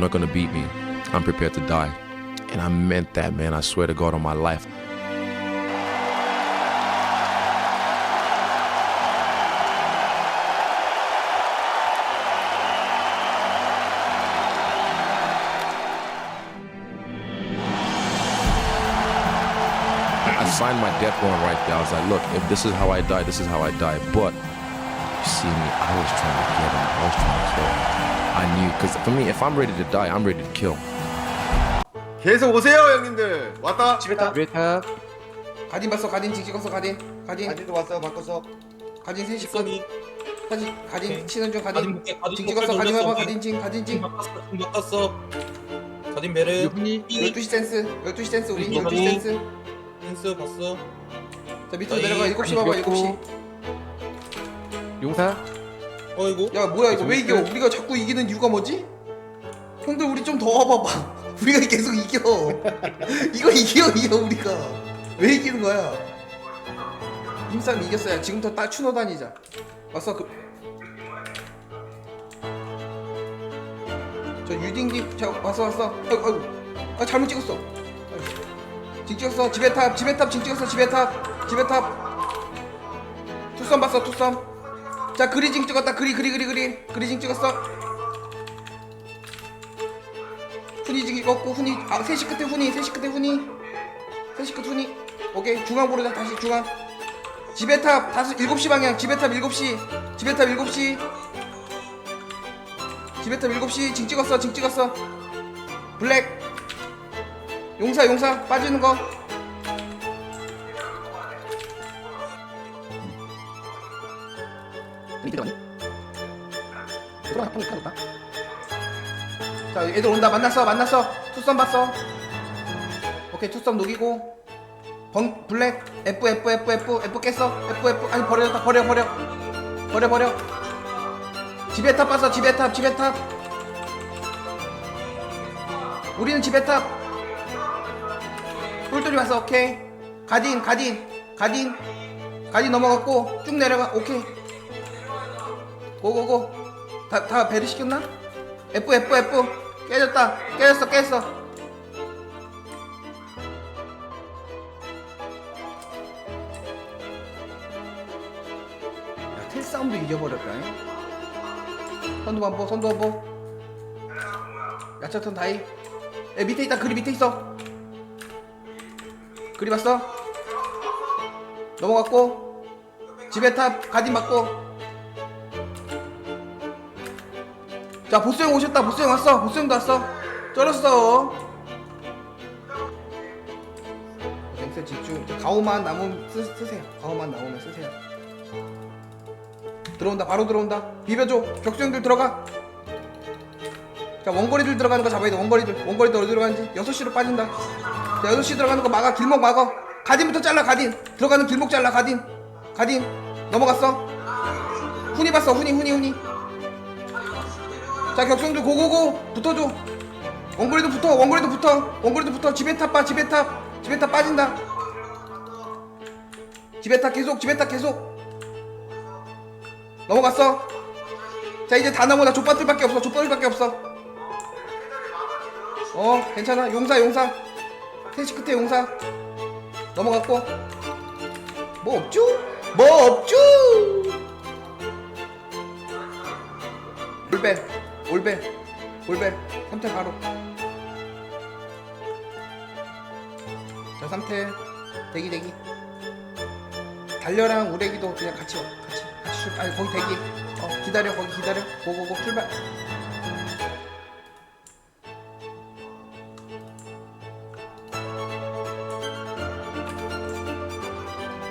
not gonna beat me. I'm prepared to die. And I meant that, man. I swear to God on my life. I signed my death warrant right there. I was like, look, if this is how I die, this is how I die. But you see me, I was trying to get him. I was trying to kill him. I knew, because for me, if I'm ready to die, I'm ready to kill. 계속 오세요 형님들. 왔다. 집에 타. 웨탑 가딘 봤어 가딘. 징 찍었어 가딘. 가딘. 아직도 왔어 바꿔서 가딘 셋이 끝 썸이. 가딘 가딘. 치는 중 가딘. 가딘 볼게. 가딘 볼게. 가딘 눌렀어, 봐봐. 가딘 징 가딘 징징 바꿨어 징 바꿨어. 가딘 베르. 유훈이 12시 센스 12시 센스 이거 12시 뭐? 센스. 펜스 봤어. 자 밑으로 내려가. 7시 아니, 봐봐 귀엽고. 7시 용사 어이구 야 뭐야 이거 왜 이겨? 우리가 자꾸 이기는 이유가 뭐지? 형들 우리 좀 더 와봐봐. 우리가 계속 이겨. 이거 이겨 이겨 우리가. 왜 이기는 거야? 힘싸움 이겼어야 지금부터 딱 추노 다니자. 왔어 그... 저 유딩기 자 왔어 왔어. 아이고 아이고 아 잘못 찍었어. 아이고. 징 찍었어. 집에 탑 집에 탑징 찍었어. 집에 탑 집에 탑. 투썸 봤어 투썸 자 그리징 찍었다. 그리 그리 그리 그리. 그리징 찍었어. 훈이징 찍었고 훈이 아 셋이 끝에 훈이 셋이 끝에 훈이. 셋이 끝 훈이. 오케이 중앙 보르자. 다시 중앙. 지배탑. 다섯 일곱 시 방향. 지배탑 일곱 시. 지배탑 일곱 시. 지배탑 일곱 시징 찍었어 징 찍었어. 블랙. 용사 용사. 빠지는 거 자 애들 온다. 만났어. 만났어. 투썸 봤어. 오케이 투썸 녹이고. 번 블랙. F F F F F 깼어. F F. 아니 버려졌다. 버려 버려. 버려 버려. 집에 탑 봤어. 집에 탑 집에 탑. 우리는 집에 탑. 똘똘이 봤어. 오케이. 가딘 가딘. 가딘. 가딘 넘어갔고 쭉 내려가. 오케이. 고고고. 다, 다 배를 시켰나? F F F 깨졌다. 깨졌어 깼어. 야 텔싸움도 이겨버렸다 선두 반보 선두 반보 야차턴 다이. 에 밑에 있다. 그리 밑에 있어. 그리 봤어? 넘어갔고 집에 탑 가딘 맞고 자 보스형 오셨다. 보스형 왔어. 보스형도 왔어. 쩔었어. 랭스 집중. 자, 가오만 남으면 쓰, 쓰세요. 가오만 나오면 쓰세요. 들어온다. 바로 들어온다. 비벼줘. 격수형들 들어가. 자 원거리들 들어가는 거 잡아야 돼. 원거리들. 원거리들 어디 들어가는지? 6시로 빠진다. 자 6시 들어가는 거 막아. 길목 막아 가딘부터 잘라 가딘. 들어가는 길목 잘라 가딘. 가딘. 넘어갔어. 훈이 봤어. 훈이 훈이 훈이 자 격성들 고고고. 붙어줘. 원거리도 붙어. 원거리도 붙어. 원거리도 붙어. 지배탑 빠 지배탑. 지배탑 빠진다. 지배탑 계속. 지배탑 계속. 넘어갔어. 자 이제 다 넘어나. 족밥들밖에 없어. 족밥들밖에 없어. 어 괜찮아. 용사 용사. 셋이 끝에 용사. 넘어갔고. 뭐 없죠? 뭐 없죠? 올벨 올벨 올벨 3태 바로. 자 3태. 대기 대기. 달려랑 우레기도 그냥 같이 와. 같이 같이 출 아니 거기 대기. 어 기다려. 거기 기다려. 고고고 출발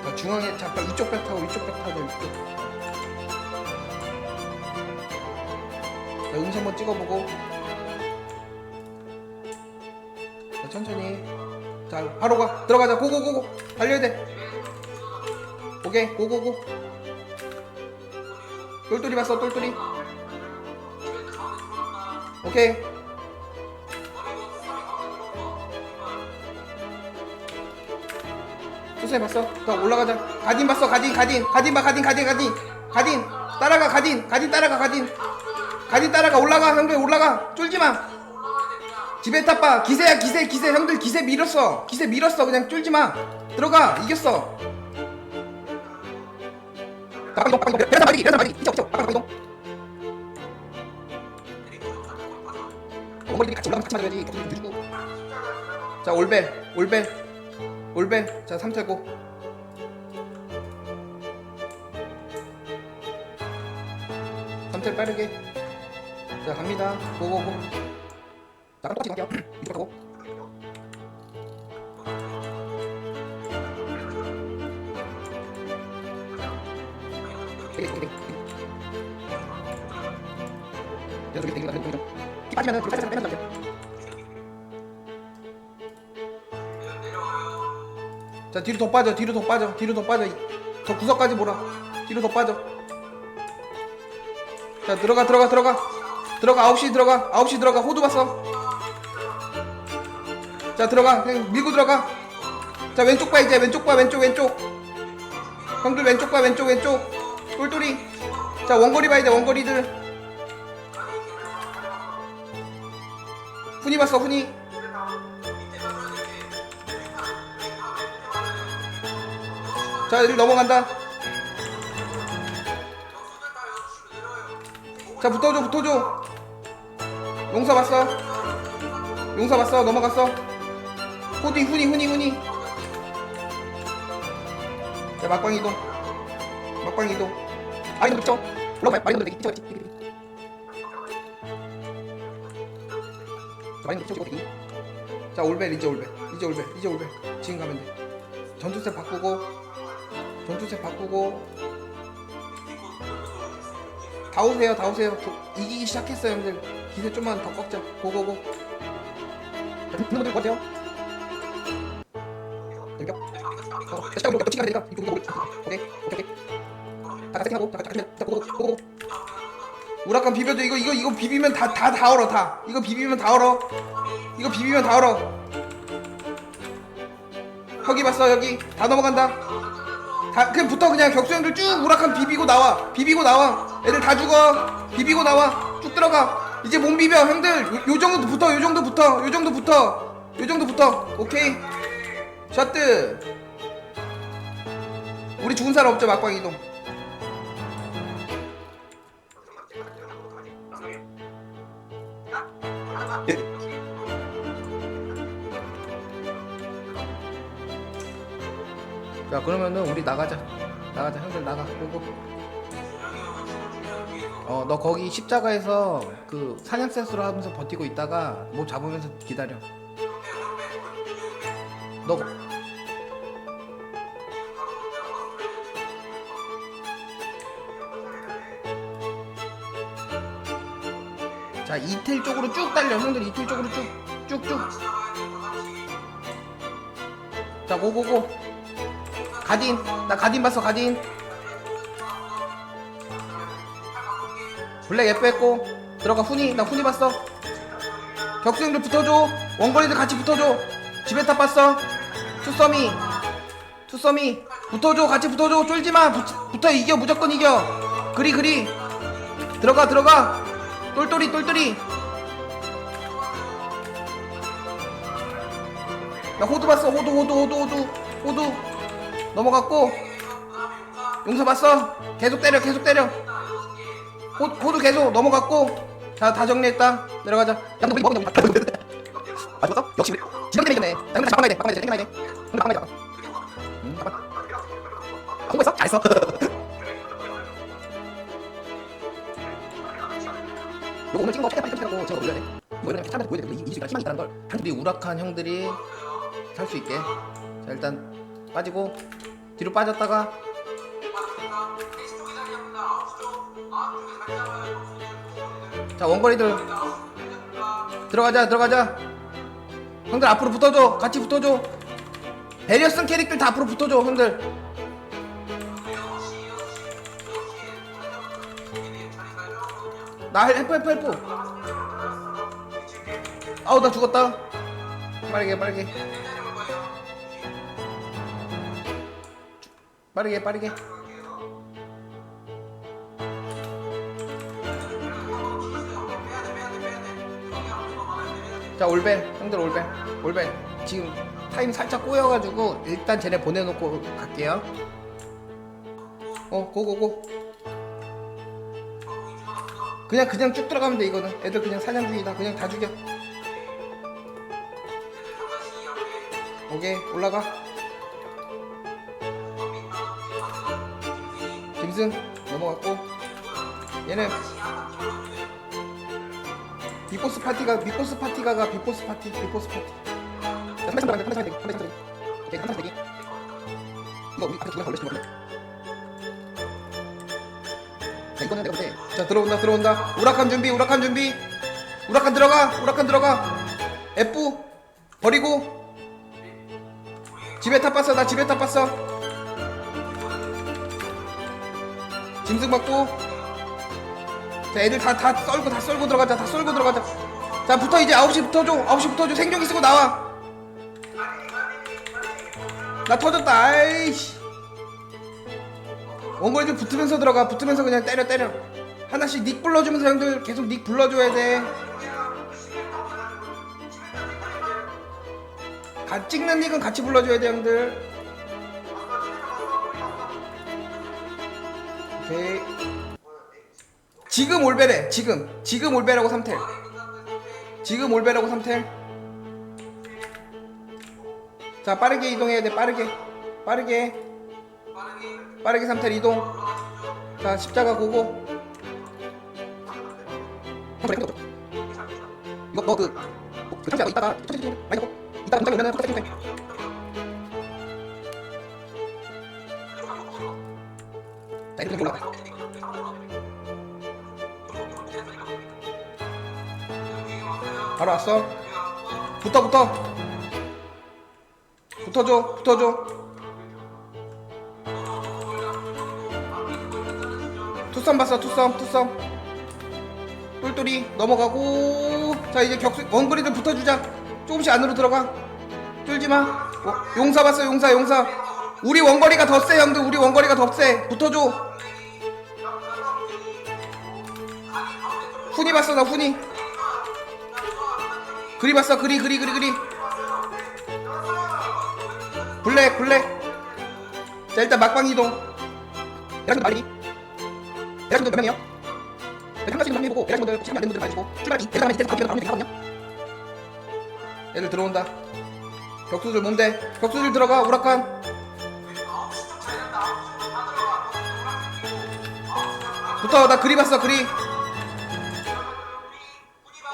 자 중앙에 잠깐 이쪽 배 타고 이쪽 배 타고 이쪽 자, 음식 한번 찍어보고. 자, 천천히. 자, 바로 가. 들어가자. 고고고고. 달려야 돼. 오케이. 고고고. 똘똘이 봤어. 똘똘이. 오케이. 수세 봤어. 더 올라가자. 가딘 봤어. 가딘, 가딘. 가딘 봐. 가딘, 가딘, 가딘. 가딘. 따라가. 가딘. 가딘 따라가. 가딘. 가딘 따라가 올라가 형들 올라가. 쫄지마. 집에 타빠. 기세야 기세 기세. 형들 기세 밀었어. 기세 밀었어. 그냥 쫄지 마. 들어가. 이겼어. 빡빡이 동 빡빡이 동 베란다 말이 베란다 말이 이쪽 이쪽. 빡빡이 동 어머니들이 같이 올라가면 같이 맞아야지. 격투기 좀 주고. 자 올벨 올벨 올벨 자 삼태고. 삼태 빠르게 자 갑니다. 고고고. 나랑 똑같이 갈게요. 이쪽 가고 자 뒤로 더 빠져 뒤로 더 빠져 뒤로 더 빠져. 저 구석까지 몰아. 뒤로 더 빠져. 자 들어가 들어가 들어가 들어가 9시 들어가 9시 들어가 호두 봤어. 자 들어가 밀고 들어가. 자 왼쪽 봐 이제. 왼쪽 봐 왼쪽 왼쪽. 형들 왼쪽 봐 왼쪽 왼쪽. 똘똘이. 자 원거리 봐 이제 원거리들. 훈이 봤어 훈이. 자 여기 넘어간다. 자 붙어줘 붙어줘 용사 봤어? 용사 봤어? 넘어갔어? 호디 훈이 훈이 훈이 자 막방 이동. 막방 이동. 아이놈 있죠 올라가 마이놈 되기 있죠 있지. 마이놈 있죠 되기 자 올벨 이제 올벨 이제 올벨 이제 올벨 지금 가면 돼. 전투set 바꾸고 전투set 바꾸고. 다 오세요 다 오세요. 도- 이기기 시작했어요 형들 기세 좀만 더 꺾자 고고고 자, 듣는 분들 어때요? 여기요 어, 자, 시작으로 치가 되니까 이쪽 이쪽 오케이 오케이 오케이. 다 세팅하고 자, 자, 자, 자, 고고 고고 우라칸 비벼줘 이거 이거 이거 비비면 다 다 다 얼어 다. 이거 비비면 다 얼어. 이거 비비면 다 얼어. 여기 봤어 여기. 다 넘어간다. 다 그냥 붙어 그냥. 격수형들 쭉 우락한 비비고 나와. 비비고 나와. 애들 다 죽어. 비비고 나와. 쭉 들어가 이제 몸 비벼 형들. 요, 요 정도 붙어 요 정도 붙어 요 정도 붙어. 요 정도 붙어. 오케이? 셔트 우리 죽은 사람 없죠 막방 이동. 자 그러면은 우리 나가자. 나가자. 형들 나가. 보고 어 너 거기 십자가에서 그 사냥 센스로 하면서 버티고 있다가 뭐 잡으면서 기다려 너 자, 이틀 쪽으로 쭉 달려. 형들 이틀 쪽으로 쭉, 쭉쭉. 자, 고고고. 가딘 나 가딘 봤어 가딘 블랙 F 했고 들어가 훈이 나 훈이 봤어. 격수형들 붙어줘. 원거리들 같이 붙어줘. 집에타 봤어. 투썸이 투썸이 붙어줘. 같이 붙어줘. 쫄지마. 붙어 이겨. 무조건 이겨. 그리 그리. 들어가 들어가. 똘똘이 똘똘이. 나 호두 봤어. 호두 호두 호두 호두. 호두. 넘어갔고. 용서 봤어. 계속 때려 계속 때려 호, 호두 계속 넘어갔고 자 다 정리했다. 내려가자. 양도 우리 먹는 아 죽었어? 역시 지금 때문에 이겼네. 야 형들 잡아놔야 돼. 돼. 땡겨놔야 돼. 형들 잡아놔야 돼. 응 잡아 홍보했어? 잘했어. 요거 오늘 찍은 거 최대한 빨리 편집하고 제가 올려야 돼. 뭐 이런 사람한테 보여야 돼 이- 이수가 희망이 있다는 걸. 우리 우락한 형들이 살 수 있게. 자 일단 빠지고 뒤로 빠졌다가 자 원거리들. 들어가자 들어가자. 형들 앞으로 붙어줘. 같이 붙어줘. 배려 쓴 캐릭들 다 앞으로 붙어줘 형들. 나 헬프 헬프 헬프. 아우 나 죽었다. 빠르게 빠르게. 빠르게 빠르게 자 올벨 형들 올벨 올벨 지금 타임 살짝 꼬여가지고 일단 쟤네 보내놓고 갈게요. 어 고고고. 그냥 그냥 쭉 들어가면 돼 이거는. 애들 그냥 사냥 중이다. 그냥 다 죽여. 오케이 올라가. 짐승 넘어갔고. 얘네 비포스 파티가 비포스 파티가 가 비포스 파티 비포스 파티 자, 300 300 300 300 300 300 오케이 300 300 이거 우리 앞에 두명 걸려주는 거네 자 이거는 내가 볼때 자 들어온다 들어온다 우라칸 준비 우라칸 준비 우라칸 들어가 우라칸 들어가 F 버리고 집에 타봤어 나 집에 타봤어 짐승 받고 자 애들 다 다 썰고 다 썰고 들어가자 다 썰고 들어가자. 자 붙어 이제 9시 붙어줘 9시 붙어줘 생존기 쓰고 나와. 나 터졌다 아이씨. 원거리들 붙으면서 들어가 붙으면서 그냥 때려 때려. 하나씩 닉 불러주면서 형들 계속 닉 불러줘야 돼. 가, 찍는 닉은 같이 불러줘야 돼 형들. 오케이 지금 올베레 지금. 지금 올베라고 3텔. 지금 올베라고 3텔. 자 빠르게 이동해야 돼 빠르게. 빠르게. 빠르게 3텔 이동. 자 십자가 고고. 이거 너그 그 상자고 이따가 많이 먹고. 이따가 공장에 오면은 컨택 해 자, 이렇게 올라가. 바로 왔어. 붙어 붙어. 붙어줘 붙어줘. 투썸 봤어 투썸 투썸. 똘똘이 넘어가고 자 이제 격수 원거리들 붙어주자. 조금씩 안으로 들어가. 쫄지 마. 어, 용사 봤어 용사 용사. 우리 원거리가 더 세 형들 우리 원거리가 더 세. 붙어줘. 훈이 봤어 나 훈이. 그리 봤어? 그리 그리 그리 그리 블랙 블랙 자 일단 막방 이동. 대략 말리기 대략 몇 명이요? 한 명씩 정리해보고 대략 분들 시간 안된 분들 봐주고. 출발 이 대략 이제 바로 바로 되거든요. 애들 들어온다. 격수들 뭔데? 격수들 들어가 우라칸 붙어 나 그리 봤어 그리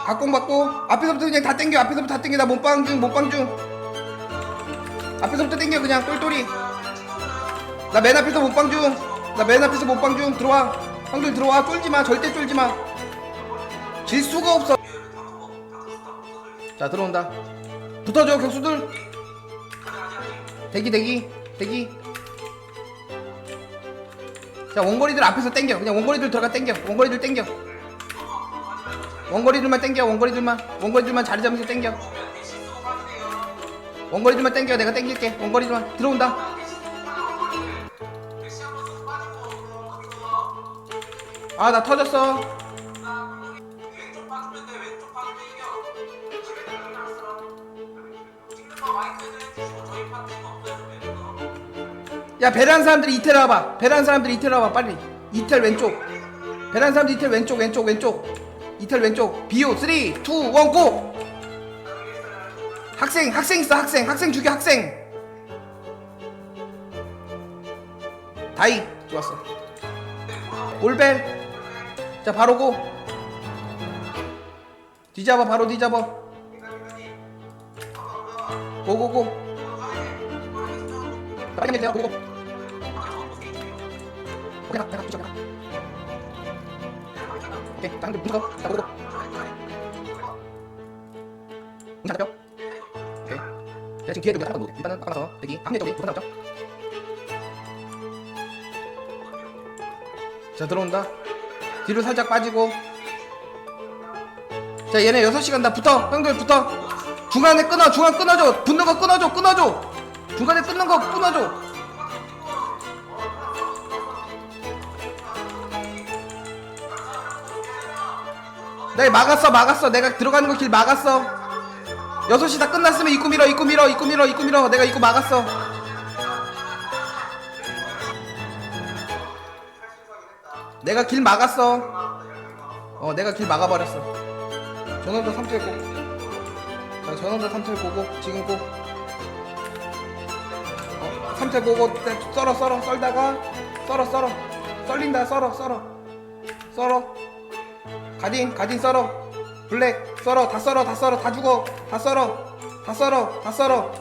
각공 받고 앞에서부터 그냥 다 땡겨 앞에서부터 다 땡겨. 나 몸빵 중 몸빵 중. 앞에서부터 땡겨 그냥 똘똘이. 나 맨 앞에서 몸빵 중나 맨 앞에서 몸빵 중. 들어와. 형들 들어와. 쫄지마. 절대 쫄지마. 질 수가 없어. 자 들어온다. 붙어줘 격수들. 대기 대기 대기. 자 원거리들 앞에서 땡겨. 그냥 원거리들 들어가 땡겨. 원거리들 땡겨 원거리들만 땡겨 원거리들만. 원거리들만 자리 잡으면서 땡겨. 원거리들만 땡겨 내가 땡길게. 원거리들만. 들어온다. 아 나 터졌어. 야 배란 사람들이 이태리 와봐. 배란 사람들이 이태리 와봐. 빨리. 이태리 왼쪽. 배란 사람들 이태리 왼쪽 왼쪽 왼쪽 이탈 왼쪽 비오 3 2 1 고! 학생 학생 있어 학생. 학생 죽여 학생. 다이. 좋았어. 올벨. 자 바로 고. 뒤잡아 바로 뒤잡아. 고고고. 빨리 내세요. 고고. 뒤잡아 내가 오케이 자 한대 문서 자 고고 문사 잡혀 오케이 자 지금 뒤에 누가 잡아 놓을게 일단은 아까서 대기 앞내 쪽에 문사 잡죠? 자 들어온다. 뒤로 살짝 빠지고. 자 얘네 6시간 다 붙어. 형들 붙어. 중간에 끊어 중간 끊어줘. 붙는 거 끊어줘 끊어줘. 중간에 끊는 거 끊어줘 내가 막았어 막았어. 내가 들어가는 거 길 막았어. 6시 다 끝났으면 입구 밀어 입구 밀어 입구 밀어 입구 밀어 내가 입구 막았어. 내가 길 막았어. 어 내가 길 막아버렸어. 전원도 3텔 고자 전원도 3텔 고고 지금 고. 어, 3텔 고고 때 썰어 썰어 썰다가. 썰어 썰어. 썰린다 썰어 썰어. 썰어 가딘 가딘 썰어. 블랙 썰어. 다 썰어 다 썰어. 다 죽어. 다 썰어. 다 썰어 다 썰어.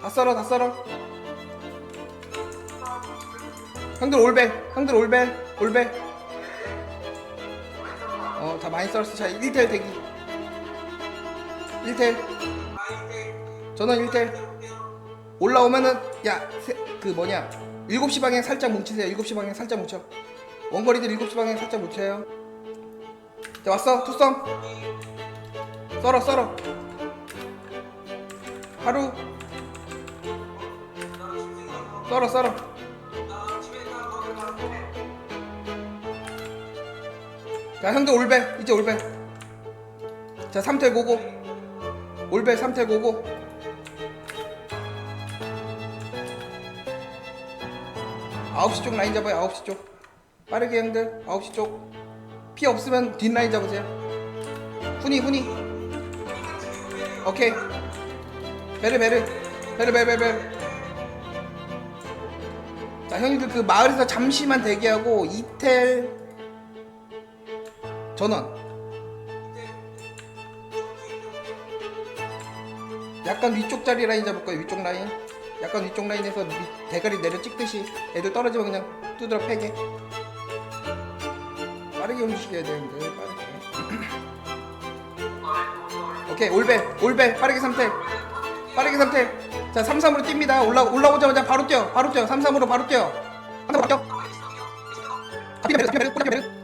다 썰어 다 썰어. 형들 올벨 형들 올벨 올벨 어다 많이 썰었어. 자 1텔 대기. 1텔 전원 1텔 올라오면은 야그 뭐냐. 7시 방향 살짝 뭉치세요. 7시 방향 살짝 뭉쳐. 원거리들 7시 방향 살짝 뭉쳐요 자 왔어 투썸. 썰어 썰어. 하루. 썰어 썰어. 자 형들 올벨 이제 올벨 자 3텔 고고. 올벨 3텔 고고. 아홉 시쪽 라인 잡아요 아홉 시쪽. 빠르게 형들. 아홉 시쪽 피 없으면 뒷 라인 잡으세요. 훈이 훈이. 오케이. 베르 베르. 베르 베르 베르. 자 형님들 그 마을에서 잠시만 대기하고 이텔 전원. 약간 위쪽 자리 라인 잡을 거예요 위쪽 라인. 약간 위쪽 라인에서 밑- 대가리 내려 찍듯이. 애들 떨어지면 그냥 두드러 패게 빠르게 움직여야 되는데 빠르게. 오케이 올벨 올벨 빠르게 3텔 빠르게 3텔 자 3, 3으로 뜁니다. 올라, 올라오자마자 바로 뛰어 바로 뛰어. 3, 3으로 바로 뛰어. 3, 3으로 뛰어 아, 뛰어, 뛰어, 뛰어, 뛰어, 뛰어. 뛰어,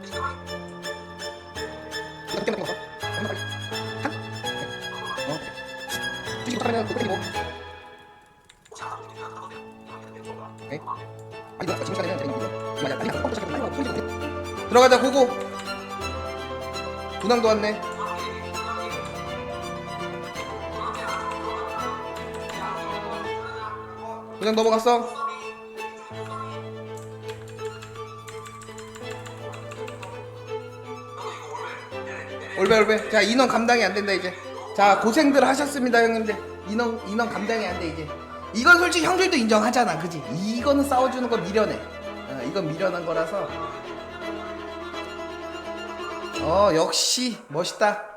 들어가자 고고 분황도 왔네. 그냥 넘어갔어. 올베 올베. 자 인원 감당이 안 된다 이제. 자 고생들 하셨습니다 형님들. 인원 인원 감당이 안 돼 이제. 이건 솔직히 형들도 인정하잖아 그지? 이거는 싸워주는 거 미련해. 어, 이건 미련한 거라서 어 역시 멋있다